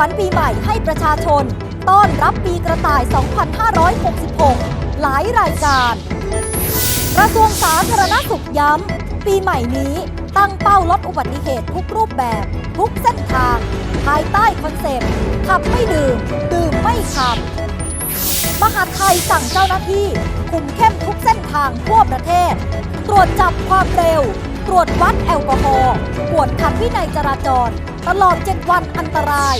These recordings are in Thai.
วัญปีใหม่ให้ประชาชน ต้อนรับปีกระต่าย 2566 หลายรายการกระทรวงสาธารณสุขย้ำ ปีใหม่นี้ตั้งเป้าลดอุบัติเหตุทุกรูปแบบ ทุกเส้นทาง ภายใต้คอนเซ็ปต์ขับไม่ดื่ม ดื่มไม่ขับ มหาไทยสั่งเจ้าหน้าที่ คุมเข้มทุกเส้นทางทั่วประเทศ ตรวจจับความเร็ว ตรวจวัดแอลกอฮอล์กวดขันวินัยจราจร ตลอด 7 วันอันตราย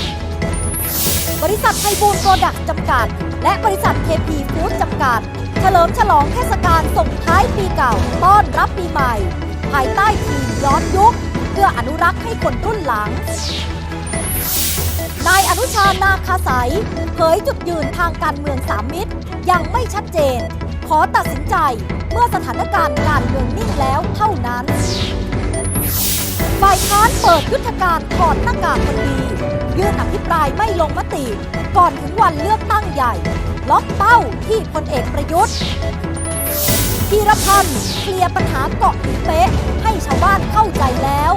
บริษัทไทยบูลโปรดักต์จำกัด และบริษัทเคพีฟู้ดจำกัด เฉลิมฉลองเทศกาลส่งท้ายปีเก่าต้อนรับปีใหม่ ภายใต้ทีมย้อนยุค เพื่ออนุรักษ์ให้คนรุ่นหลัง นายอนุชานาคาสายเผยจุดยืนทางการเมืองสามมิตร ยังไม่ชัดเจน ขอตัดสินใจเมื่อสถานการณ์การเมืองนิ่งแล้วเท่านั้น ฝ่ายค้านเปิดยุทธการถอดหน้ากากคนดียื่นอภิปรายไม่ลงมติ ก่อนถึงวันเลือกตั้งใหญ่ ล็อกเป้าที่พลเอกประยุทธ์พีรพันธ์เคลียร์ปัญหาเกาะหินเป๊ะ ให้ชาวบ้านเข้าใจแล้ว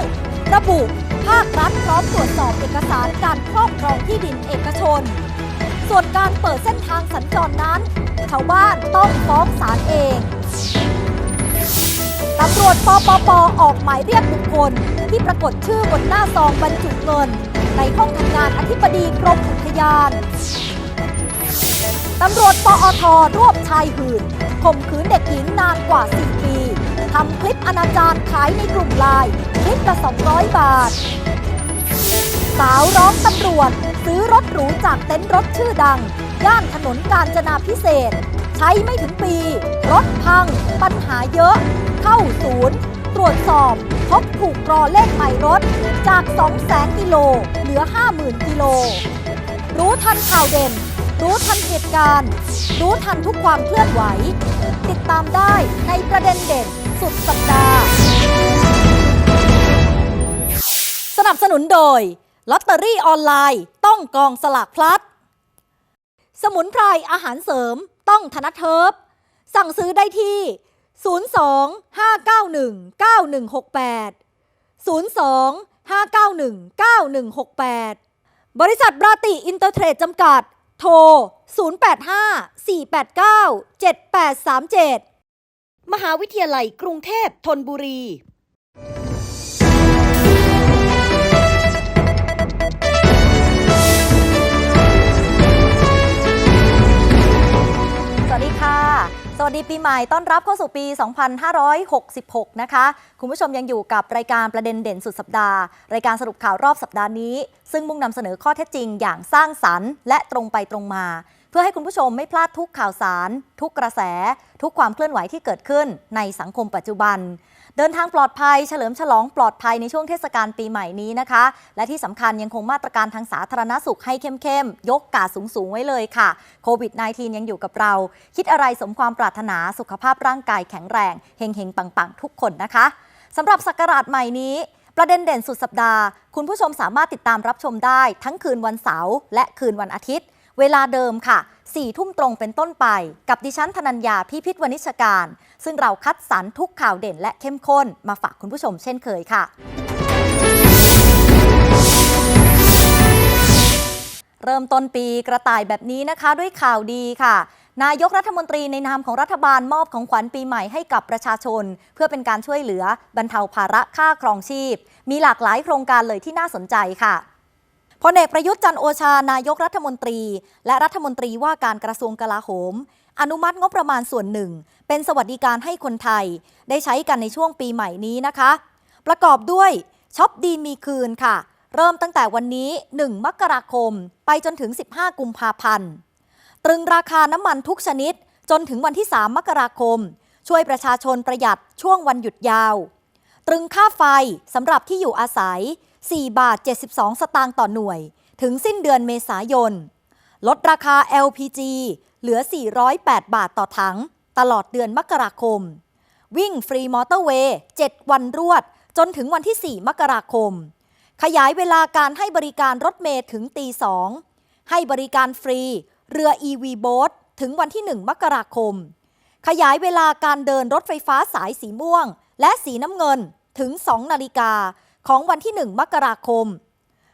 ระบุภาครัฐพร้อมตรวจสอบเอกสารการครอบครองที่ดินเอกชน ส่วนการเปิดเส้นทางสัญจรนั้น ชาวบ้านต้องฟ้องศาลเองตำรวจปปปออกหมายเรียกบุคคล ที่ปรากฏชื่อบนหน้าซองบรรจุเงิน ในห้องทำงานอธิบดีกรมอุทยาน ตำรวจปอทรวบชายหื่นข่มขืนเด็กหญิงนานกว่า 4 ปี ทำคลิปอนาจารขายในกลุ่มไลน์คลิปละ200 บาท สาวร้องตำรวจ ซื้อรถหรูจากเต็นท์รถชื่อดัง ย่านถนนกาญจนาพิเศษ ใช้ไม่ถึงปี รถพัง ปัญหาเยอะ เข้าศูนย์ ตรวจสอบ พบถูกกรอเลขใหม่รถ จาก 200,000กิโลเหลือ 50,000 กิโล รู้ทันข่าวเด่น รู้ทันเหตุการณ์ รู้ทันทุกความเคลื่อนไหว ติดตามได้ในประเด็นเด่นสุดสัปดาห์ สนับสนุนโดยลอตเตอรี่ออนไลน์ต้องกองสลากพลัด สมุนไพรอาหารเสริมต้องธนเทิบสั่งซื้อได้ที่ 02 02-591-9168 02 591 9168 บริษัทบราติอินเตอร์เทรดจำกัด โทร 085 489 7837 มหาวิทยาลัยกรุงเทพธนบุรี สวัสดีปีใหม่ต้อนรับเข้าสู่ปี 2566 นะคะ คุณผู้ชมยังอยู่กับรายการประเด็นเด่นสุดสัปดาห์ รายการสรุปข่าวรอบสัปดาห์นี้ ซึ่งมุ่งนำเสนอข้อเท็จจริงอย่างสร้างสรรค์ และตรงไปตรงมา เพื่อให้คุณผู้ชมไม่พลาดทุกข่าวสาร ทุกกระแส ทุกความเคลื่อนไหวที่เกิดขึ้นในสังคมปัจจุบัน เดินทางปลอดภัย เฉลิมฉลองปลอดภัยในช่วงเทศกาลปีใหม่นี้นะคะ และที่สำคัญยังคงมาตรการทางสาธารณสุขให้เข้มๆ ยกกาดสูงๆ ไว้เลยค่ะ โควิด -19 ยังอยู่กับเรา คิดอะไรสมความปรารถนาสุขภาพร่างกายแข็งแรงเฮงๆ ปังๆ ทุกคนนะคะสำหรับศักราชใหม่นี้ประเด็นเด่นสุดสัปดาห์ คุณผู้ชมสามารถติดตามรับชมได้ทั้งคืนวันเสาร์และคืนวันอาทิตย์ เวลาเดิมค่ะ4ทุ่มตรงเป็นต้นไป กับดิฉันธนัญญาพิพิธวนิชการ ซึ่งเราคัดสรรทุกข่าวเด่นและเข้มข้นมาฝากคุณผู้ชมเช่นเคยค่ะ เริ่มต้นปีกระต่ายแบบนี้นะคะด้วยข่าวดีค่ะนายกรัฐมนตรีในนามของรัฐบาลมอบของขวัญปีใหม่ให้กับประชาชน เพื่อเป็นการช่วยเหลือบรรเทาภาระค่าครองชีพ มีหลากหลายโครงการเลยที่น่าสนใจค่ะ พลเอกประยุทธ์จันโอชานายกรัฐมนตรี และรัฐมนตรีว่าการกระทรวงกลาโหม อนุมัติงบประมาณส่วนหนึ่ง เป็นสวัสดิการให้คนไทย ได้ใช้กันในช่วงปีใหม่นี้นะคะ ประกอบด้วยช็อปดีมีคืนค่ะ เริ่มตั้งแต่วันนี้ 1 มกราคม ไปจนถึง 15 กุมภาพันธ์ ตรึงราคาน้ำมันทุกชนิด จนถึงวันที่ 3 มกราคม ช่วยประชาชนประหยัดช่วงวันหยุดยาว ตรึงค่าไฟสำหรับที่อยู่อาศัย 4 บาท 72 สตางค์ต่อหน่วย ถึงสิ้นเดือนเมษายน ลดราคา LPG เหลือ 408 บาทต่อถัง ตลอดเดือนมกราคม วิ่งฟรีมอเตอร์เวย์ 7 วันรวด จนถึงวันที่ 4 มกราคม ขยายเวลาการให้บริการรถเมล์ถึงตี2ให้บริการฟรี เรือ EV Boat ถึงวันที่ 1 มกราคม ขยายเวลาการเดินรถไฟฟ้าสายสีม่วง และสีน้ำเงินถึง 2 นาฬิกา ของวันที่ 1 มกราคม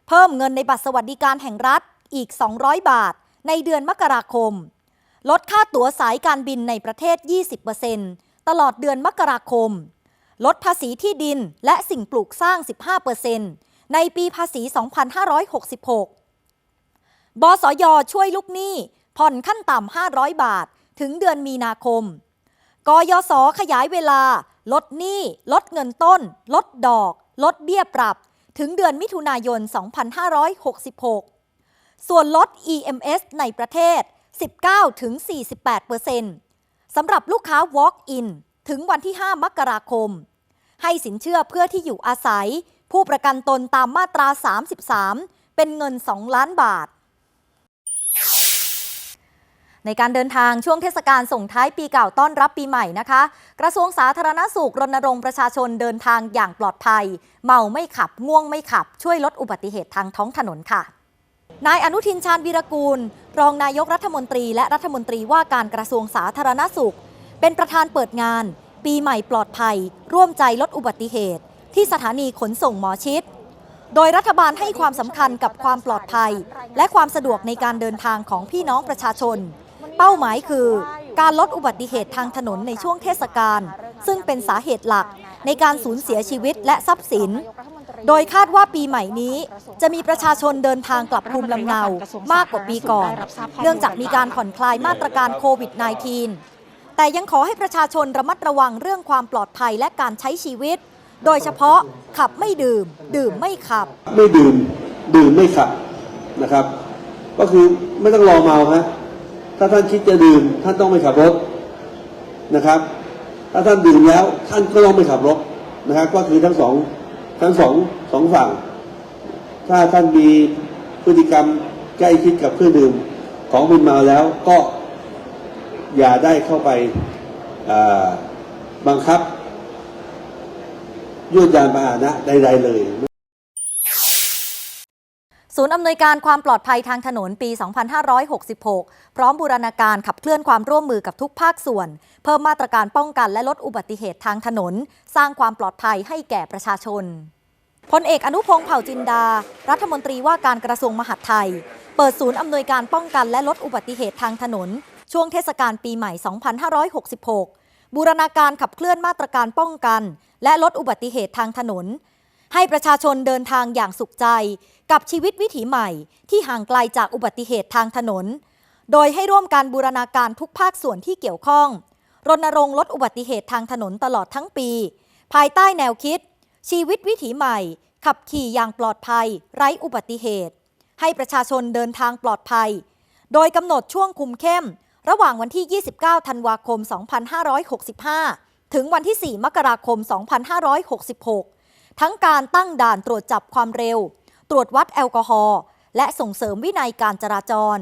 เพิ่มเงินในบัตรสวัสดิการแห่งรัฐอีก 200 บาท ในเดือนมกราคม ลดค่าตั๋วสายการบินในประเทศ 20%ตลอดเดือนมกราคม ลดภาษีที่ดินและสิ่งปลูกสร้าง 15%ในปีภาษี 2566 บสยช่วยลูกหนี้ผ่อนขั้นต่ำ 500 บาท ถึงเดือนมีนาคม กยศขยายเวลา ลดหนี้ ลดเงินต้น ลดดอก ลดเบี้ยปรับถึงเดือนมิถุนายน 2566 ส่วนลด EMS ในประเทศ 19-48%สำหรับลูกค้า Walk-in ถึงวันที่ 5 มกราคม ให้สินเชื่อเพื่อที่อยู่อาศัย ผู้ประกันตนตามมาตรา 33 เป็นเงิน 2 ล้านบาท ในการเดินทางช่วงเทศกาลส่งท้ายปีเก่าต้อนรับปีใหม่นะคะ กระทรวงสาธารณสุขรณรงค์ประชาชนเดินทางอย่างปลอดภัย เมาไม่ขับ ง่วงไม่ขับ ช่วยลดอุบัติเหตุทางท้องถนนค่ะ นายอนุทินชาญวีรกูล รองนายกรัฐมนตรี และรัฐมนตรีว่าการกระทรวงสาธารณสุข เป็นประธานเปิดงาน ปีใหม่ปลอดภัย ร่วมใจลดอุบัติเหตุ ที่สถานีขนส่งหมอชิดโดยรัฐบาลให้ความสำคัญกับความปลอดภัย และความสะดวกในการเดินทางของพี่น้องประชาชน เป้าหมายคือการลดอุบัติเหตุทางถนนในช่วงเทศกาลซึ่งเป็นสาเหตุหลักในการสูญเสียชีวิตและทรัพย์สิน โดยคาดว่าปีใหม่นี้ จะมีประชาชนเดินทางกลับภูมิลำเนามากกว่าปีก่อน เนื่องจากมีการผ่อนคลายมาตรการโควิด -19 แต่ยังขอให้ประชาชนระมัดระวังเรื่องความปลอดภัยและการใช้ชีวิต โดยเฉพาะขับไม่ดื่ม ดื่มไม่ขับ ไม่ดื่ม ดื่มไม่ขับนะครับ ก็คือไม่ต้องรอเมาฮะ ถ้าท่านคิดจะดื่ม ท่านต้องไม่ขับรถนะครับ ถ้าท่านดื่มแล้วท่านก็ต้องไม่ขับรถนะครับ ก็คือทั้งสองทั้งสองสองฝั่ง ถ้าท่านมีพฤติกรรมใกล้ชิดกับเครื่องดื่มของมึนเมาแล้วก็อย่าได้เข้าไปบังคับยวดยานพาหนะใดๆเลย ศูนย์อำนวยการความปลอดภัยทางถนนปี 2566 พร้อมบูรณาการขับเคลื่อนความร่วมมือกับทุกภาคส่วน เพิ่มมาตรการป้องกันและลดอุบัติเหตุทางถนน สร้างความปลอดภัยให้แก่ประชาชนพลเอกอนุพงษ์เผ่าจินดา รัฐมนตรีว่าการกระทรวงมหาดไทย เปิดศูนย์อำนวยการป้องกันและลดอุบัติเหตุทางถนน ช่วงเทศกาลปีใหม่ 2566 บูรณาการขับเคลื่อนมาตรการป้องกัน และลดอุบัติเหตุทางถนน ให้ประชาชนเดินทางอย่างสุขใจ กับชีวิตวิถีใหม่ ที่ห่างไกลจากอุบัติเหตุทางถนน โดยให้ร่วมการบูรณาการทุกภาคส่วนที่เกี่ยวข้อง รณรงค์ลดอุบัติเหตุทางถนนตลอดทั้งปี ภายใต้แนวคิด ชีวิตวิถีใหม่ ขับขี่อย่างปลอดภัย ไร้อุบัติเหตุ ให้ประชาชนเดินทางปลอดภัย โดยกำหนดช่วงคุมเข้ม ระหว่างวันที่ 29 ธันวาคม 2565 ถึงวันที่ 4 มกราคม 2566 ทั้งการตั้งด่านตรวจจับความเร็ว ตรวจวัดแอลกอฮอล์และส่งเสริมวินัยการจราจร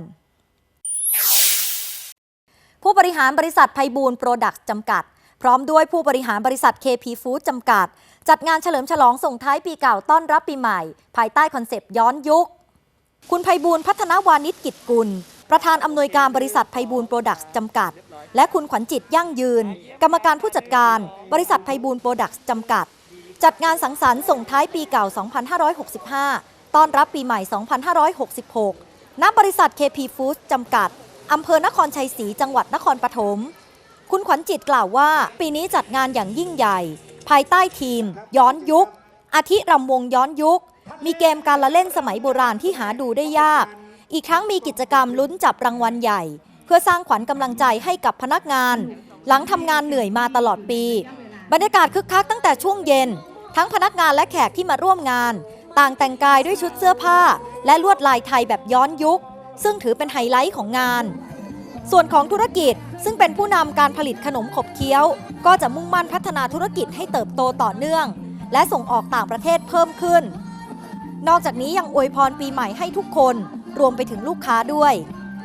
ผู้บริหารบริษัทไพบูลโปรดักต์จำกัด พร้อมด้วยผู้บริหารบริษัท KP Food จำกัด จัดงานเฉลิมฉลองส่งท้ายปีเก่าต้อนรับปีใหม่ ภายใต้คอนเซปต์ย้อนยุค คุณไพบูลพัฒนาวานิชกิจกุลประธานอำนวยการบริษัทไพบูลโปรดักต์จำกัด และคุณขวัญจิตยั่งยืน กรรมการผู้จัดการ บริษัทไพบูลโปรดักต์จำกัด จัดงานสังสรรค์ส่งท้ายปีเก่า 2565 ต้อนรับปีใหม่ 2566 ณ บริษัท KP Foods จำกัด อำเภอนครชัยศรี จังหวัดนครปฐม คุณขวัญจิตกล่าวว่า ปีนี้จัดงานอย่างยิ่งใหญ่ ภายใต้ทีม ย้อนยุค อาทิรำวงย้อนยุค มีเกมการละเล่นสมัยโบราณที่หาดูได้ยาก อีกทั้งมีกิจกรรมลุ้นจับรางวัลใหญ่ เพื่อสร้างขวัญกำลังใจให้กับพนักงาน หลังทำงานเหนื่อยมาตลอดปี บรรยากาศคึกคักตั้งแต่ช่วงเย็น ทั้งพนักงานและแขกที่มาร่วมงาน ต่างแต่งกายด้วยชุดเสื้อผ้า และลวดลายไทยแบบย้อนยุค ซึ่งถือเป็นไฮไลท์ของงาน ส่วนของธุรกิจซึ่งเป็นผู้นำการผลิตขนมขบเคี้ยว ก็จะมุ่งมั่นพัฒนาธุรกิจให้เติบโตต่อเนื่อง และส่งออกต่างประเทศเพิ่มขึ้น นอกจากนี้ยังอวยพรปีใหม่ให้ทุกคน รวมไปถึงลูกค้าด้วย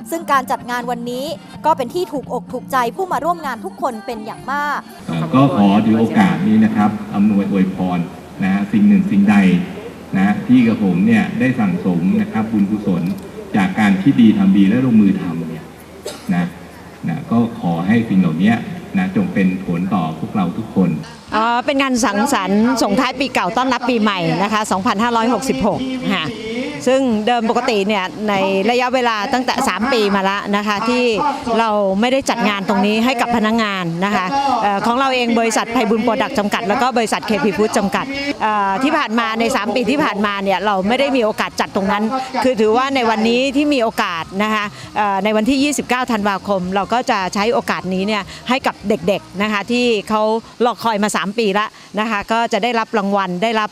ซึ่งการจัดงานวันนี้ก็เป็นที่ถูกอกถูกใจผู้มาร่วมงานทุกคนเป็นอย่างมาก ก็ขอถือโอกาสนี้นะครับอำนวยอวยพรนะฮะสิ่งหนึ่งสิ่งใดนะที่กับผมเนี่ยได้สั่งสมนะครับบุญกุศลจากการที่ดีทำดีและลงมือทำเนี่ยนะนะก็ขอให้สิ่งเหล่านี้นะจงเป็นผลต่อพวกเราทุกคนเอ่อเป็นงานสังสรรค์ส่งท้ายปีเก่าต้อนรับปีใหม่นะคะ 2566 ค่ะ ซึ่งเดิมปกติเนี่ยในระยะเวลาตั้งแต่ 3 ปีมาแล้วนะคะที่เราไม่ได้จัดงานตรงนี้ให้กับพนักงานนะคะออของเราเองบริษัทไพบุญโปรดักต์จำกัด แล้วก็บริษัท KP Food จำกัดออที่ผ่านมาใน 3 ปีที่ผ่านมาเนี่ยเราไม่ได้มีโอกาสจัดตรงนั้น คือถือว่าในวันนี้ที่มีโอกาสนะคะออในวันที่ 29 ธันวาคม เราก็จะใช้โอกาสนี้เนี่ยให้กับเด็กๆนะคะที่เขารอคอยมา 3 ปีล้วนะคะก็จะได้รับรางวัลได้รับ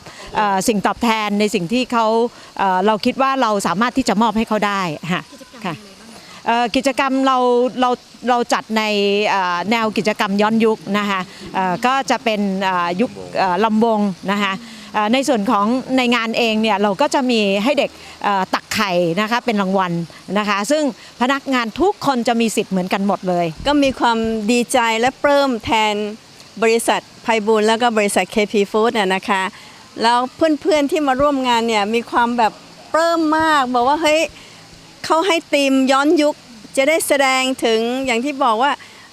สิ่งตอบแทนในสิ่งที่เขาเราคิดว่าเราสามารถที่จะมอบให้เขาได้ค่ะค่ะเอ่อกิจกรรมเราเราเราจัดในเอ่อแนวกิจกรรมย้อนยุคนะคะเอ่อก็จะเป็นเอ่อยุคเอ่อลำวงนะคะเอ่อในส่วนของในงานเองเนี่ยเราก็จะมีให้เด็กเอ่อตักไข่นะคะเป็นรางวัลนะคะ ซึ่งพนักงานทุกคนจะมีสิทธิ์เหมือนกันหมดเลย ก็มีความดีใจและปลื้มแทนบริษัทไพบูลย์แล้วก็บริษัท KP Food น่ะนะคะแล้วเพื่อนๆที่มาร่วมงานเนี่ยมีความแบบ ปลื้มมาก บอกว่าเฮ้ยเขาให้ธีมย้อนยุคจะได้แสดงถึงอย่างที่บอกว่า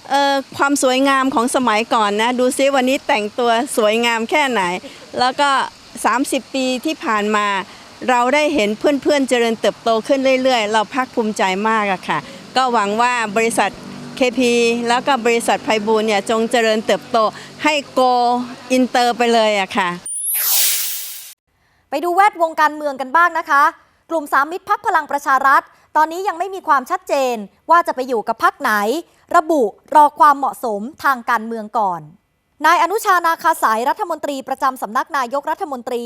เออความสวยงามของสมัยก่อนนะ ดูซิวันนี้แต่งตัวสวยงามแค่ไหน แล้วก็ 30 ปีที่ผ่านมาเราได้เห็นเพื่อนๆเจริญเติบโตขึ้นเรื่อยๆ เราภาคภูมิใจมากอะค่ะ ก็หวังว่าบริษัท KP แล้วก็บริษัทไพบูลเนี่ยจงเจริญเติบโตให้โกอินเตอร์ไปเลยอะค่ะ ไปดูแวดวงการเมืองกันบ้างนะคะ กลุ่มสามมิตรพักพลังประชารัฐ ตอนนี้ยังไม่มีความชัดเจนว่าจะไปอยู่กับพักไหน ระบุรอความเหมาะสมทางการเมืองก่อนนายอนุชานาคาสายรัฐมนตรีประจำสำนักนายกรัฐมนตรี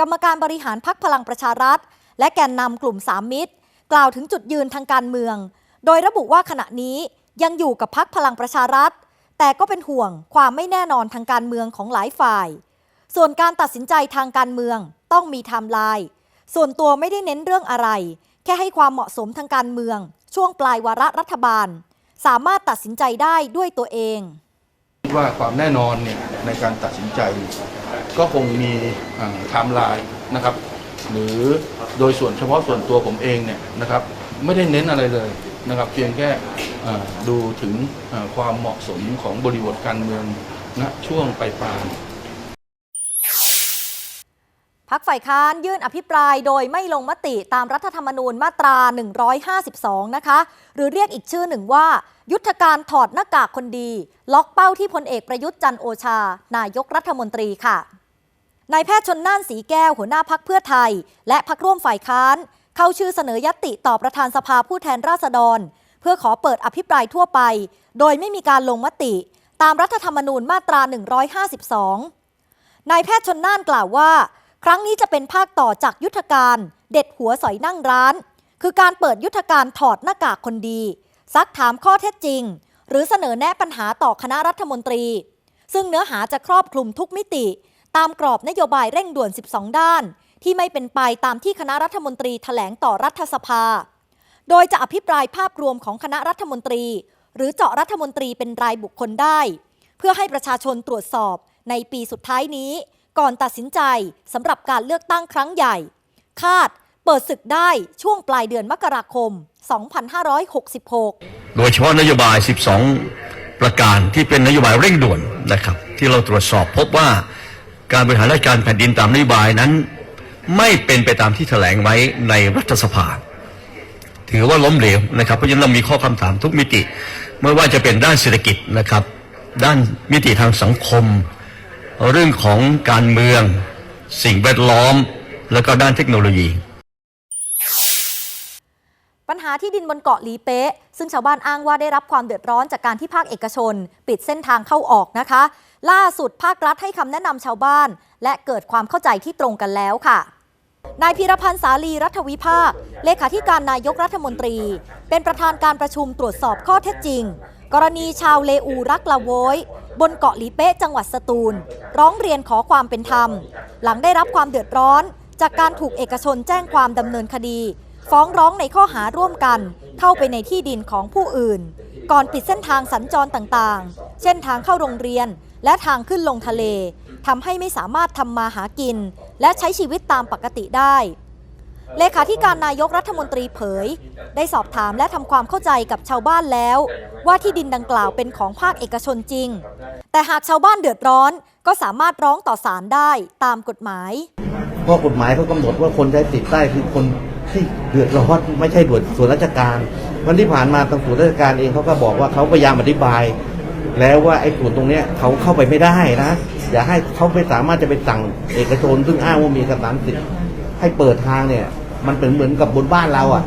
กรรมการบริหารพักพลังประชารัฐ และแกนนำกลุ่มสามมิตร กล่าวถึงจุดยืนทางการเมือง โดยระบุว่าขณะนี้ยังอยู่กับพักพลังประชารัฐ แต่ก็เป็นห่วงความไม่แน่นอนทางการเมืองของหลายฝ่าย ส่วนการตัดสินใจทางการเมืองต้องมีไทม์ไลน์ส่วนตัวไม่ได้เน้นเรื่องอะไร แค่ให้ความเหมาะสมทางการเมือง ช่วงปลายวาระรัฐบาล สามารถตัดสินใจได้ด้วยตัวเองคิดว่าความแน่นอนเนี่ยในการตัดสินใจ ก็คงมีไทม์ไลน์นะครับ หรือโดยส่วนเฉพาะส่วนตัวผมเองเนี่ยนะครับ ไม่ได้เน้นอะไรเลยนะครับเพียงแค่ดูถึงความเหมาะสมของบริบทการเมืองณช่วงปลายปลาย พักฝ่ายค้านยื่นอภิปรายโดยไม่ลงมติตามรัฐธรรมนูญมาตรา 152 นะคะ หรือเรียกอีกชื่อหนึ่งว่า ยุทธการถอดหน้ากากคนดี ล็อกเป้าที่พลเอกประยุทธ์จันโอชา นายกรัฐมนตรีค่ะนายแพทย์ชนน่านสีแก้วหัวหน้าพักเพื่อไทย และพักร่วมฝ่ายค้าน เข้าชื่อเสนอยติต่อประธานสภาผู้แทนราษฎร เพื่อขอเปิดอภิปรายทั่วไป โดยไม่มีการลงมติ ตามรัฐธรรมนูญมาตรา 152นายแพทย์ชนน่านกล่าวว่า ครั้งนี้จะเป็นภาคต่อจากยุทธการ เด็ดหัวสอยนั่งร้าน คือการเปิดยุทธการถอดหน้ากากคนดี ซักถามข้อเท็จจริง หรือเสนอแนะปัญหาต่อคณะรัฐมนตรี ซึ่งเนื้อหาจะครอบคลุมทุกมิติ ตามกรอบนโยบายเร่งด่วน 12 ด้าน ที่ไม่เป็นไปตามที่คณะรัฐมนตรีแถลงต่อรัฐสภา โดยจะอภิปรายภาพรวมของคณะรัฐมนตรี หรือเจาะรัฐมนตรีเป็นรายบุคคลได้ เพื่อให้ประชาชนตรวจสอบในปีสุดท้ายนี้ ก่อนตัดสินใจสำหรับการเลือกตั้งครั้งใหญ่ คาดเปิดศึกได้ช่วงปลายเดือนมกราคม 2566 โดยเฉพาะนโยบาย 12 ประการที่เป็นนโยบายเร่งด่วนนะครับ ที่เราตรวจสอบพบว่าการบริหารราชการแผ่นดินตามนโยบายนั้น ไม่เป็นไปตามที่แถลงไว้ในรัฐสภา ถือว่าล้มเหลวนะครับ เพราะฉะนั้นเรามีข้อคำถามทุกมิติ ไม่ว่าจะเป็นด้านเศรษฐกิจนะครับ ด้านมิติทางสังคม เรื่องของการเมือง สิ่งแวดล้อม แล้วก็ด้านเทคโนโลยี ปัญหาที่ดินบนเกาะหลีเป๊ะ ซึ่งชาวบ้านอ้างว่าได้รับความเดือดร้อนจากการที่ภาคเอกชน ปิดเส้นทางเข้าออกนะคะ ล่าสุดภาครัฐให้คำแนะนำชาวบ้าน และเกิดความเข้าใจที่ตรงกันแล้วค่ะนายพีรพันธ์สาลีรัฐวิภาค เลขาธิการนายกรัฐมนตรี เป็นประธานการประชุมตรวจสอบข้อเท็จจริง กรณีชาวเลอูรักละโวย บนเกาะหลีเป๊ะจังหวัดสตูล ร้องเรียนขอความเป็นธรรม หลังได้รับความเดือดร้อน จากการถูกเอกชนแจ้งความดำเนินคดี ฟ้องร้องในข้อหาร่วมกัน เข้าไปในที่ดินของผู้อื่น ก่อนปิดเส้นทางสัญจรต่างๆ เช่นทางเข้าโรงเรียนและทางขึ้นลงทะเลทำให้ไม่สามารถทำมาหากิน และใช้ชีวิตตามปกติได้ เลขาธิการนายกรัฐมนตรีเผย ได้สอบถามและทำความเข้าใจกับชาวบ้านแล้ว ว่าที่ดินดังกล่าวเป็นของภาคเอกชนจริง แต่หากชาวบ้านเดือดร้อนก็สามารถร้องต่อศาลได้ตามกฎหมายเพราะกฎหมายเขากำหนดว่าคนใช้สิทธิ์ใต้คือคนที่เดือดร้อนไม่ใช่ด่วนส่วนราชการ วันที่ผ่านมาทางส่วนราชการเองเขาก็บอกว่าเขาพยายามอธิบาย แล้วว่าไอ้ส่วนตรงเนี้ยเขาเข้าไปไม่ได้นะ อย่าให้เขาไม่สามารถจะไปสั่งเอกชนซึ่งอ้างว่ามีเอกสารสิทธิ์ ให้เปิดทางเนี่ย มันเป็นเหมือนกับบนบ้านเราอะ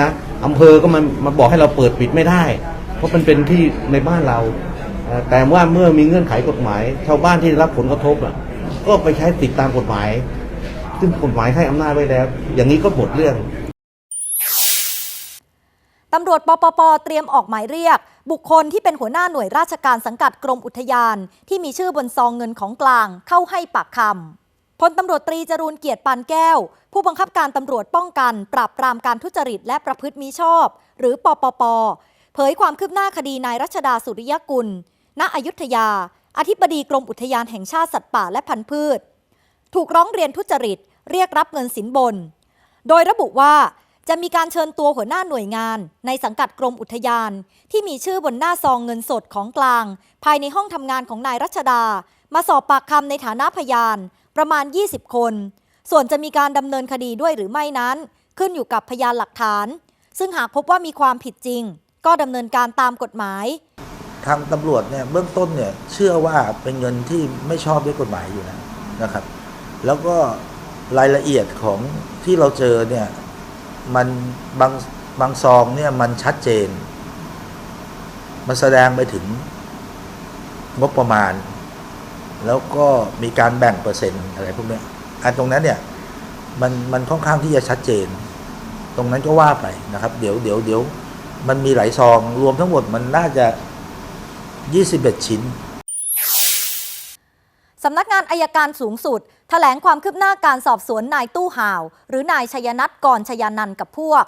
นะอำเภอก็มามาบอกให้เราเปิดปิดไม่ได้ เพราะมันเป็นที่ในบ้านเราเอ่อแต่ว่าเมื่อมีเงื่อนไขกฎหมาย ชาวบ้านที่รับผลกระทบอะก็ไปใช้ติดตามกฎหมาย ซึ่งกฎหมายให้อำนาจไว้แล้ว อย่างนี้ก็หมดเรื่องตำรวจปปปเตรียมออกหมายเรียก บุคคลที่เป็นหัวหน้าหน่วยราชการสังกัดกรมอุทยาน ที่มีชื่อบนซองเงินของกลางเข้าให้ปากคำ พลตำรวจตรีจรูนเกียรติปานแก้ว ผู้บังคับการตำรวจป้องกัน ปราบปรามการทุจริตและประพฤติมิชอบ หรือปปป เผยความคืบหน้าคดีนายรัชดาสุริยกุล ณ อยุธยา อธิบดีกรมอุทยานแห่งชาติสัตว์ป่าและพันธุ์พืช ถูกร้องเรียนทุจริต เรียกรับเงินสินบน โดยระบุว่าจะมีการเชิญตัวหัวหน้าหน่วยงาน ในสังกัดกรมอุทยาน ที่มีชื่อบนหน้าซองเงินสดของกลาง ภายในห้องทำงานของนายรัชดา มาสอบปากคำในฐานะพยานประมาณ 20 คน ส่วนจะมีการดำเนินคดีด้วยหรือไม่นั้น ขึ้นอยู่กับพยานหลักฐาน ซึ่งหากพบว่ามีความผิดจริง ก็ดำเนินการตามกฎหมาย ทางตำรวจเนี่ยเบื้องต้นเนี่ยเชื่อว่าเป็นเงินที่ไม่ชอบด้วยกฎหมายอยู่แล้วนะครับ แล้วก็รายละเอียดของที่เราเจอเนี่ยมันบางบางซองเนี่ยมันชัดเจน มันแสดงไปถึงงบประมาณ แล้วก็มีการแบ่งเปอร์เซ็นต์อะไรพวกนี้อันตรงนั้นเนี่ยมันมันค่อนข้างที่จะชัดเจน ตรงนั้นก็ว่าไปนะครับ เดี๋ยวเดี๋ยวเดี๋ยวมันมีหลายซองรวมทั้งหมดมันน่าจะ 21 ชิ้นสำนักงานอายการสูงสุดแถลงความคืบหน้าการสอบสวนนายตู้ห่าว หรือนายชยนัทกรชยานันกับพวก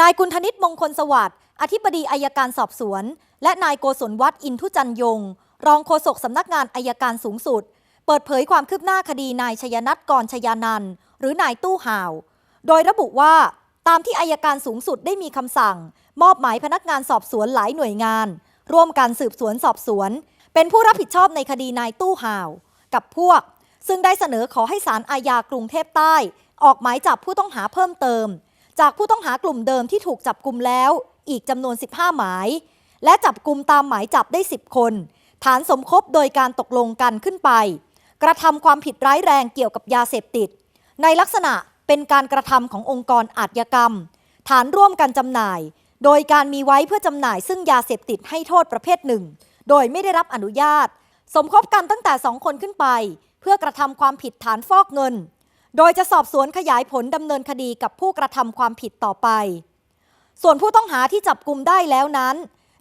นายกุณธนิตมงคลสวัสดิ์อธิบดีอายการสอบสวน และนายโกศลวัฒน์อินทุจันยง รองโฆษกสำนักงานอายการสูงสุด เปิดเผยความคืบหน้าคดีนายชยนัทกรชยานันท์หรือนายตู้ห่าว โดยระบุว่าตามที่อายการสูงสุดได้มีคำสั่ง มอบหมายพนักงานสอบสวนหลายหน่วยงาน ร่วมกันสืบสวนสอบสวน เป็นผู้รับผิดชอบในคดีนายตู้ห่าว กับพวก ซึ่งได้เสนอขอให้ศาลอาญากรุงเทพใต้ ออกหมายจับผู้ต้องหาเพิ่มเติม จากผู้ต้องหากลุ่มเดิมที่ถูกจับกลุ่มแล้ว อีกจำนวน 15 หมาย และจับกลุ่มตามหมายจับได้ 10 คน ฐานสมคบโดยการตกลงกันขึ้นไป กระทำความผิดร้ายแรงเกี่ยวกับยาเสพติด ในลักษณะเป็นการกระทำขององค์กรอาชญากรรม ฐานร่วมกันจำหน่าย โดยการมีไว้เพื่อจำหน่ายซึ่งยาเสพติดให้โทษประเภทหนึ่ง โดยไม่ได้รับอนุญาต สมคบกันตั้งแต่2คนขึ้นไป เพื่อกระทำความผิดฐานฟอกเงิน โดยจะสอบสวนขยายผลดำเนินคดีกับผู้กระทำความผิดต่อไป ส่วนผู้ต้องหาที่จับกลุ่มได้แล้วนั้น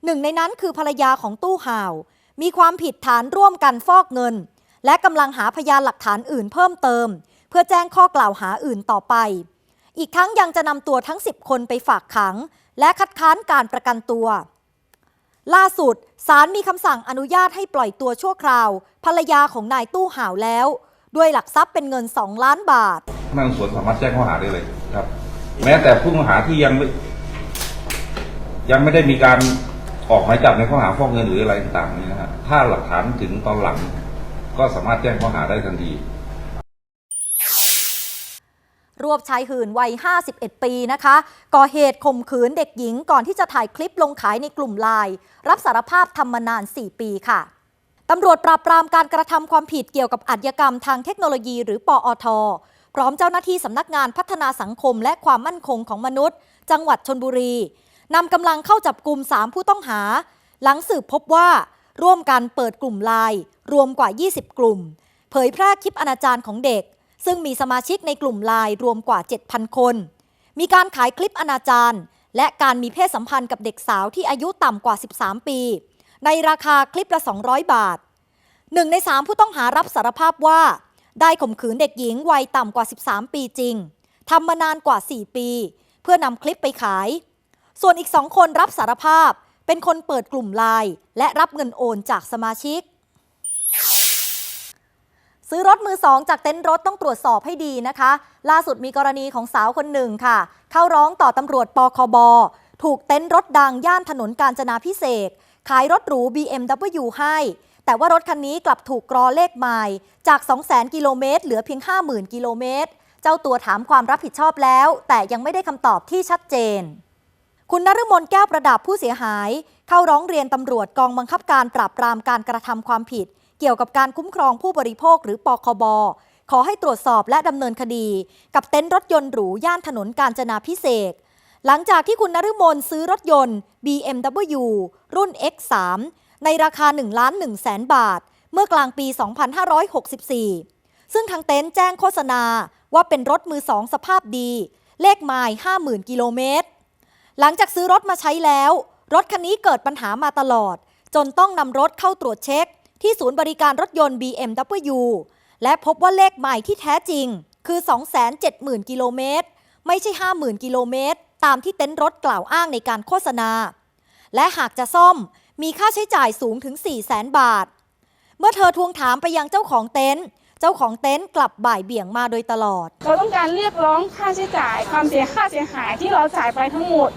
หนึ่งในนั้นคือภรรยาของตู้ห่าว มีความผิดฐานร่วมกันฟอกเงิน และกำลังหาพยานหลักฐานอื่นเพิ่มเติม เพื่อแจ้งข้อกล่าวหาอื่นต่อไป อีกทั้งยังจะนำตัวทั้ง 10 คนไปฝากขัง และคัดค้านการประกันตัว ล่าสุดศาลมีคำสั่งอนุญาตให้ปล่อยตัวชั่วคราว ภรรยาของนายตู้ห่าวแล้ว ด้วยหลักทรัพย์เป็นเงิน 2 ล้านบาทพนักงานสวนสามารถแจ้งข้อหาได้เลยครับ แม้แต่ผู้ต้องหาที่ยังไม่ยังไม่ได้มีการ ออกหมายจับในข้อหาฟอกเงินหรืออะไรต่างๆนี่นะฮะถ้าหลักฐานถึงตอนหลัง ก็สามารถแจ้งข้อหาได้ทันทีรวบชายหื่นวัย 51 ปีนะคะ ก่อเหตุข่มขืนเด็กหญิงก่อนที่จะถ่ายคลิปลงขายในกลุ่มไลน์รับสารภาพทำมานาน 4 ปีค่ะตำรวจปราบปรามการกระทำความผิดเกี่ยวกับอาชญากรรมทางเทคโนโลยีหรือปอท พร้อมเจ้าหน้าที่สำนักงานพัฒนาสังคมและความมั่นคงของมนุษย์ จังหวัดชนบุรี นำกำลังเข้าจับกลุ่ม 3 ผู้ต้องหา หลังสืบพบว่า ร่วมกันเปิดกลุ่มไลน์รวมกว่า 20 กลุ่ม เผยแพร่คลิปอนาจารของเด็ก ซึ่งมีสมาชิกในกลุ่มไลน์รวมกว่า 7,000 คน มีการขายคลิปอนาจารและการมีเพศสัมพันธ์กับเด็กสาวที่อายุต่ำกว่า 13 ปี ในราคาคลิปละ 200 บาทหนึ่งในสามผู้ต้องหารับสารภาพว่า ได้ข่มขืนเด็กหญิงวัยต่ำกว่า 13 ปีจริงทำมานานกว่า 4 ปี เพื่อนำคลิปไปขาย ส่วนอีกสองคนรับสารภาพ เป็นคนเปิดกลุ่มไลน์และรับเงินโอนจากสมาชิก ซื้อรถมือสองจากเต็นท์รถต้องตรวจสอบให้ดีนะคะ ล่าสุดมีกรณีของสาวคนหนึ่งค่ะ เข้าร้องต่อตำรวจปคบ ถูกเต็นท์รถดังย่านถนนกาญจนาพิเศษขายรถหรู BMW ให้ แต่ว่ารถคันนี้กลับถูกกรอเลขไมล์จาก 200,000 กิโลเมตรเหลือเพียง 50,000 กิโลเมตร เจ้าตัวถามความรับผิดชอบแล้ว แต่ยังไม่ได้คำตอบที่ชัดเจน คุณนฤมลแก้วประดับผู้เสียหาย เข้าร้องเรียนตำรวจกองบังคับการปราบปรามการกระทำความผิด เกี่ยวกับการคุ้มครองผู้บริโภคหรือปคบขอให้ตรวจสอบและดำเนินคดี กับเต็นท์รถยนต์หรูย่านถนนกาญจนาพิเศษ หลังจากที่คุณนฤมลซื้อรถยนต์ BMW รุ่น X3 ในราคา1ล้าน1แสนบาท เมื่อกลางปี 2564 ซึ่งทางเต็นท์แจ้งโฆษณาว่าเป็นรถมือสองสภาพดี เลขไมล์50,000 กิโลเมตร หลังจากซื้อรถมาใช้แล้ว รถคันนี้เกิดปัญหามาตลอด จนต้องนำรถเข้าตรวจเช็ค ที่ศูนย์บริการรถยนต์ BMW และพบว่าเลขใหม่ที่แท้จริง คือ 270,000 กิโลเมตร ไม่ใช่ 50,000 กิโลเมตร ตามที่เต็นท์รถกล่าวอ้างในการโฆษณา และหากจะซ่อมมีค่าใช้จ่ายสูงถึง 400,000 บาท เมื่อเธอทวงถามไปยังเจ้าของเต็นท์ เจ้าของเต็นท์กลับบ่ายเบี่ยงมาโดยตลอด เราต้องการเรียกร้องค่าใช้จ่ายความเสียค่าเสียหายที่เราจ่ายไปทั้งหมด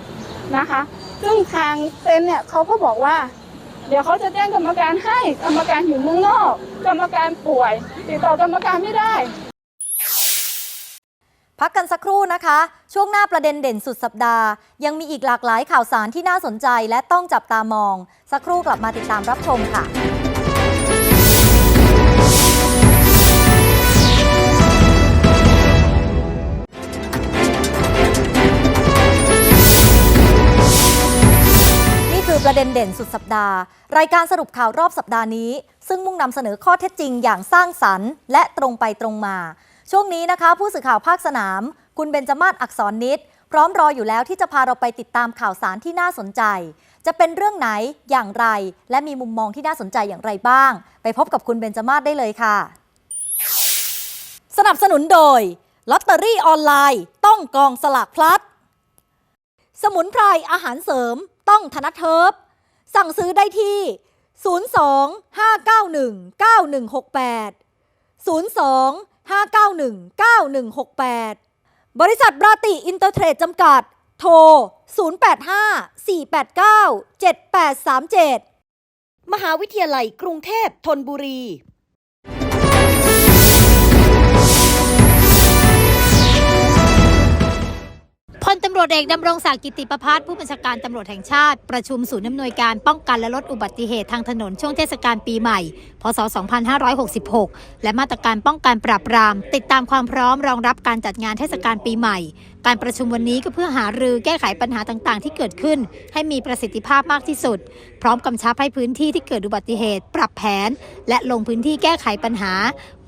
นะคะ ซึ่งทางเต็นท์เนี่ยเขาก็บอกว่า เดี๋ยวเขาจะแจ้งกรรมการให้กรรมการอยู่เมืองนอก กรรมการป่วย ติดต่อกรรมการไม่ได้พักกันสักครู่นะคะ ช่วงหน้าประเด็นเด่นสุดสัปดาห์ ยังมีอีกหลากหลายข่าวสารที่น่าสนใจและต้องจับตามอง สักครู่กลับมาติดตามรับชมค่ะ ประเด็นเด่นสุดสัปดาห์ รายการสรุปข่าวรอบสัปดาห์นี้ ซึ่งมุ่งนำเสนอข้อเท็จจริงอย่างสร้างสรรค์ และตรงไปตรงมา ช่วงนี้นะคะ ผู้สื่อข่าวภาคสนาม คุณเบญจมาศอักษรนิดพร้อมรออยู่แล้วที่จะพาเราไปติดตามข่าวสารที่น่าสนใจ จะเป็นเรื่องไหนอย่างไร และมีมุมมองที่น่าสนใจอย่างไรบ้าง ไปพบกับคุณเบญจมาศได้เลยค่ะ สนับสนุนโดยลอตเตอรี่ออนไลน์ ต้องกองสลากพลัด สมุนไพรอาหารเสริม ต้องธนเทิบสั่งซื้อได้ที่ 02 591 9168 02 591 9168 บริษัทบราติอินเตอร์เทรดจำกัด โทร 085 489 7837 มหาวิทยาลัยกรุงเทพธนบุรี พลตำรวจเอกดำรงศักดิ์กิติประพัฒผู้บัญชาการตำรวจแห่งชาติ ประชุมศูนย์อำนวยการป้องกันและลดอุบัติเหตุทางถนนช่วงเทศกาลปีใหม่ พศ 2566 และมาตรการป้องกันปราบปราม ติดตามความพร้อมรองรับการจัดงานเทศกาลปีใหม่ การประชุมวันนี้ก็เพื่อหารือแก้ไขปัญหาต่างๆ ที่เกิดขึ้น ให้มีประสิทธิภาพมากที่สุด พร้อมกำชับให้พื้นที่ที่เกิดอุบัติเหตุ ปรับแผน และลงพื้นที่แก้ไขปัญหา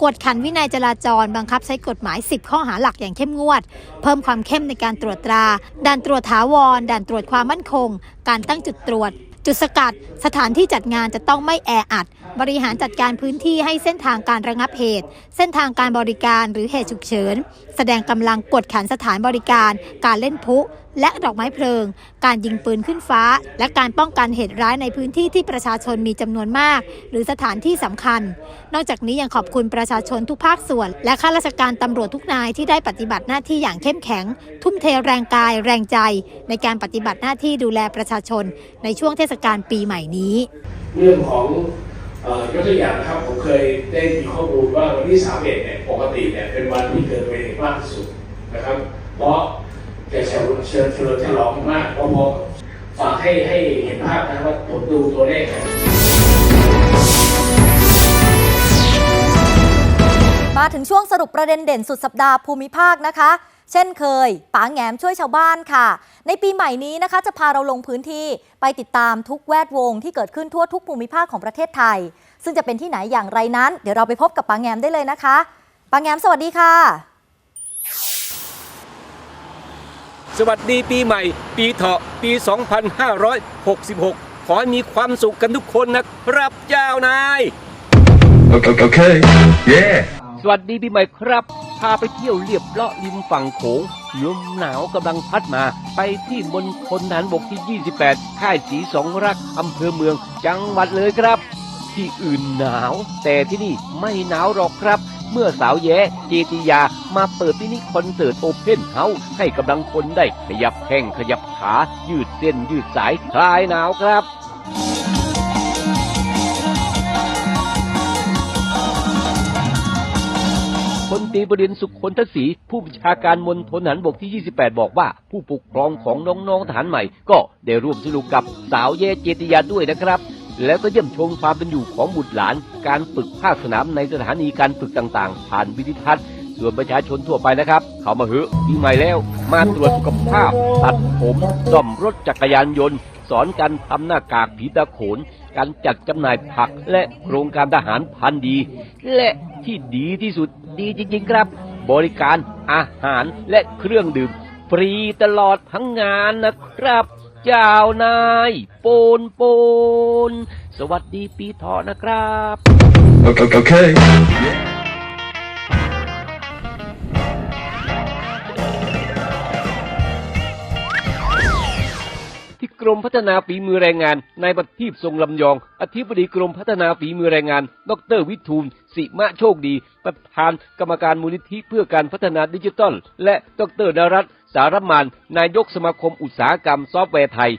กวดขันวินัยจราจร บังคับใช้กฎหมาย 10 ข้อหาหลักอย่างเข้มงวด เพิ่มความเข้มในการตรวจตรา ด่านตรวจถาวร ด่านตรวจความมั่นคง การตั้งจุดตรวจ จุดสกัด สถานที่จัดงานจะต้องไม่แออัด บริหารจัดการพื้นที่ให้เส้นทางการระงับเหตุ เส้นทางการบริการหรือเหตุฉุกเฉิน แสดงกำลังกดขันสถานบริการ การเล่นพุ และดอกไม้เพลิง การยิงปืนขึ้นฟ้า และการป้องกันเหตุร้ายในพื้นที่ที่ประชาชนมีจำนวนมาก หรือสถานที่สำคัญ นอกจากนี้ยังขอบคุณประชาชนทุกภาคส่วน และข้าราชการตำรวจทุกนายที่ได้ปฏิบัติหน้าที่อย่างเข้มแข็ง ทุ่มเทแรงกาย แรงใจ ในการปฏิบัติหน้าที่ดูแลประชาชน ในช่วงเทศกาลปีใหม่นี้ เรื่องของ ยกตัวอย่างนะครับผมเคยได้มีข้อมูลว่าวันที่3เอ็ดเนี่ยปกติเนี่ยเป็นวันที่เกิดเวรมากที่สุดนะครับ เพราะจะเชิญเชิญเชิญฉลองมากเพราะพอฝากให้ให้เห็นภาพนะว่าผมดูตัวเลข มาถึงช่วงสรุปประเด็นเด่นสุดสัปดาห์ภูมิภาคนะคะ เช่นเคยป๋าแงมช่วยชาวบ้านค่ะ ในปีใหม่นี้นะคะจะพาเราลงพื้นที่ไปติดตามทุกแวดวงที่เกิดขึ้นทั่วทุกภูมิภาคของประเทศไทย ซึ่งจะเป็นที่ไหนอย่างไรนั้น เดี๋ยวเราไปพบกับป๋าแงมได้เลยนะคะป๋าแงมสวัสดีค่ะ สวัสดีปีใหม่ ปีเถาะปี 2566 ขอให้มีความสุขกันทุกคนนะครับเจ้านาย Okay, okay. Yeah. สวัสดีปีใหม่ครับ พาไปเที่ยวเรียบเลาะริมฝั่งโขงลมหนาวกำลังพัดมา ไปที่มณฑลฐานบกที่ 28 ค่ายสีสองรักอำเภอเมืองจังหวัดเลยครับ ที่อื่นหนาว แต่ที่นี่ไม่หนาวหรอกครับ เมื่อสาวแย้เจติยามาเปิดมินิคอนเสิร์ตโอเพนเฮาส์ให้กำลังคนได้ขยับแข้งขยับขา ยืดเส้นยืดสายคลายหนาวครับ ตรีบดินสุขคนทศีผู้บัญชาการมณฑลหารบกที่ 28 บอกว่า ผู้ปกครองของน้องๆทหารใหม่ ก็ได้ร่วมสนุกกับสาวเยเจติยาด้วยนะครับ แล้วก็เยี่ยมชมความเป็นอยู่ของบุตรหลาน การฝึกภาคสนามในสถานีการฝึกต่างๆ ผ่านวิดิทัศน์ส่วนประชาชนทั่วไปนะครับ เขามาเหอปีใหม่แล้ว มาตรวจสุขภาพ ตัดผมซ่อมรถจักรยานยนต์ สอนการทำหน้ากากผีตาโขน การจัดจำหน่ายผักและโครงการทหารพันธีและที่ดีที่สุดดีจริง ๆ ครับ บริการอาหารและเครื่องดื่มฟรีตลอดทั้งงานนะครับ เจ้านายโปนโปน สวัสดีปีเถาะนะครับ Okay. รมพัฒนาฝีมือแรงงานนายบัตทีปทรงลำยอง อธิบดีกรมพัฒนาฝีมือแรงงาน ดรวิทูลสิมะโชคดี ประธานกรรมการมูลนิธิเพื่อการพัฒนาดิจิทัล และดรนรัตสารมานนายกสมาคมอุตสาหกรรมซอฟต์แวร์ไทย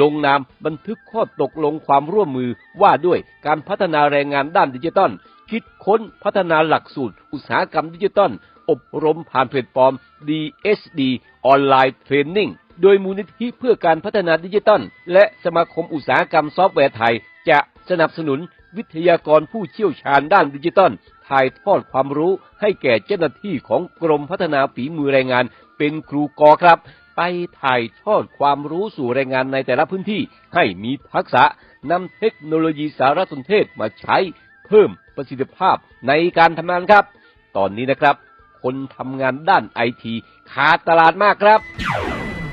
ลงนามบันทึกข้อตกลงความร่วมมือว่าด้วยการพัฒนาแรงงานด้านดิจิทัล คิดค้นพัฒนาหลักสูตร อุตสาหกรรมดิจิทัลอบรมผ่านแพลตฟอร์ม DSD ออนไลน์เทรนนิ่ง โดยมูลนิธิเพื่อการพัฒนาดิจิทัลและสมาคมอุตสาหกรรมซอฟต์แวร์ไทย จะสนับสนุนวิทยากรผู้เชี่ยวชาญด้านดิจิทัลถ่ายทอดความรู้ให้แก่เจ้าหน้าที่ของกรมพัฒนาฝีมือแรงงาน เป็นครูกอครับ ไปถ่ายทอดความรู้สู่แรงงานในแต่ละพื้นที่ ให้มีทักษะนำเทคโนโลยีสารสนเทศมาใช้เพิ่มประสิทธิภาพในการทำงานครับ ตอนนี้นะครับ คนทำงานด้านไอทีขาดตลาดมากครับ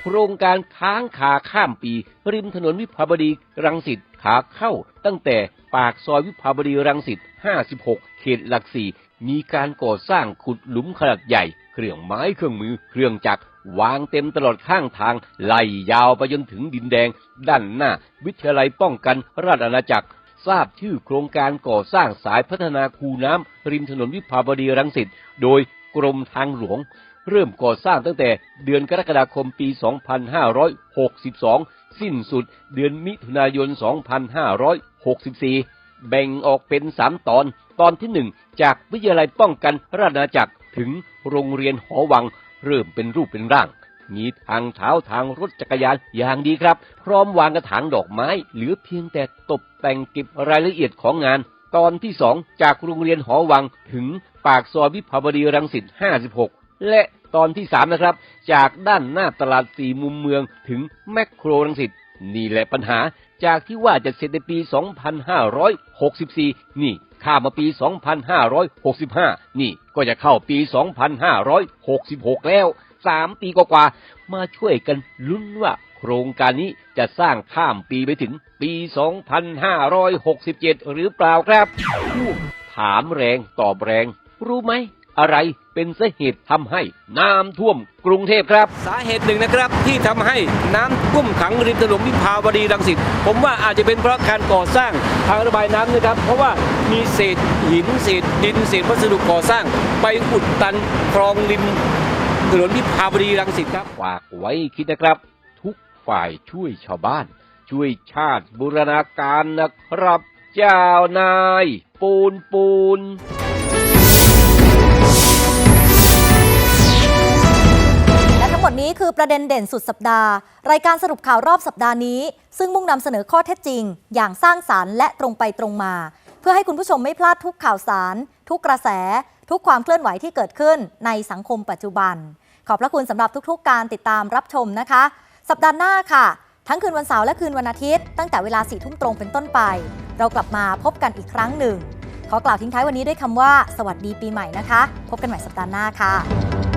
โครงการค้างขาข้ามปี ริมถนนวิภาวดีรังสิตขาเข้า ตั้งแต่ปากซอยวิภาวดีรังสิต 56 เขตหลักสี่มีการก่อสร้างขุดหลุมขนาดใหญ่ เครื่องไม้เครื่องมือ เครื่องจักรวางเต็มตลอดข้างทาง ไล่ยาวไปจนถึงดินแดง ด้านหน้า วิทยาลัยป้องกันราชอาณาจักรทราบชื่อโครงการก่อสร้างสายพัฒนาคูน้ำริมถนนวิภาวดีรังสิต โดยกรมทางหลวง เริ่มก่อสร้างตั้งแต่เดือนกรกฎาคมปี 2562 สิ้นสุดเดือนมิถุนายน 2564 แบ่งออกเป็น3ตอน ตอนที่1จากวิทยาลัยป้องกันราชอาณาจักรถึงโรงเรียนหอวัง เริ่มเป็นรูปเป็นร่าง มีทางเท้าทางรถจักรยานอย่างดีครับ พร้อมวางกระถางดอกไม้ เหลือเพียงแต่ตกแต่งเก็บรายละเอียดของงานตอนที่สองจากโรงเรียนหอวังถึงปากซอยวิภาวดีรังสิต 56 และ ตอนที่สามนะครับ จากด้านหน้าตลาดสี่มุมเมืองถึงแมคโครรังสิตนี่แหละปัญหาจากที่ว่าจะเสร็จในปี 2564 นี่ข้ามาปี 2565 นี่ก็จะเข้าปี 2566 แล้ว 3 ปีกว่าๆมาช่วยกันลุ้นว่าโครงการนี้จะสร้างข้ามปีไปถึงปี 2567 หรือเปล่าครับ ถามแรงตอบแรง รู้ไหม อะไรเป็นสาเหตุทำให้น้ำท่วมกรุงเทพครับ สาเหตุหนึ่งนะครับที่ทำให้น้ำท่วมขังริมถนนวิภาวดีรังสิตผมว่าอาจจะเป็นเพราะการก่อสร้างทางระบายน้ำนะครับ เพราะว่ามีเศษหินเศษดินเศษวัสดุก่อสร้าง ไปอุดตันคลองริมถนนวิภาวดีรังสิตครับฝากไว้คิดนะครับ ทุกฝ่ายช่วยชาวบ้าน ช่วยชาติบูรณาการนะครับ เจ้านาย ปูนปูน และทั้งหมดนี้คือประเด็นเด่นสุดสัปดาห์ รายการสรุปข่าวรอบสัปดาห์นี้ ซึ่งมุ่งนำเสนอข้อเท็จจริง อย่างสร้างสารรค์และตรงไปตรงมา เพื่อให้คุณผู้ชมไม่พลาดทุกข่าวสาร ทุกกระแส ทุกความเคลื่อนไหวที่เกิดขึ้นในสังคมปัจจุบัน ขอบพระคุณสำหรับทุกๆ การติดตามรับชมนะคะ สัปดาห์หน้าค่ะ ทั้งคืนวันเสาร์และคืนวันอาทิตย์ ตั้งแต่เวลาสี่ทุ่มตรงเป็นต้นไป เรากลับมาพบกันอีกครั้งหนึ่ง ขอกล่าวทิ้งท้ายวันนี้ด้วยคำว่า สวัสดีปีใหม่นะคะ พบกันใหม่สัปดาห์หน้าค่ะ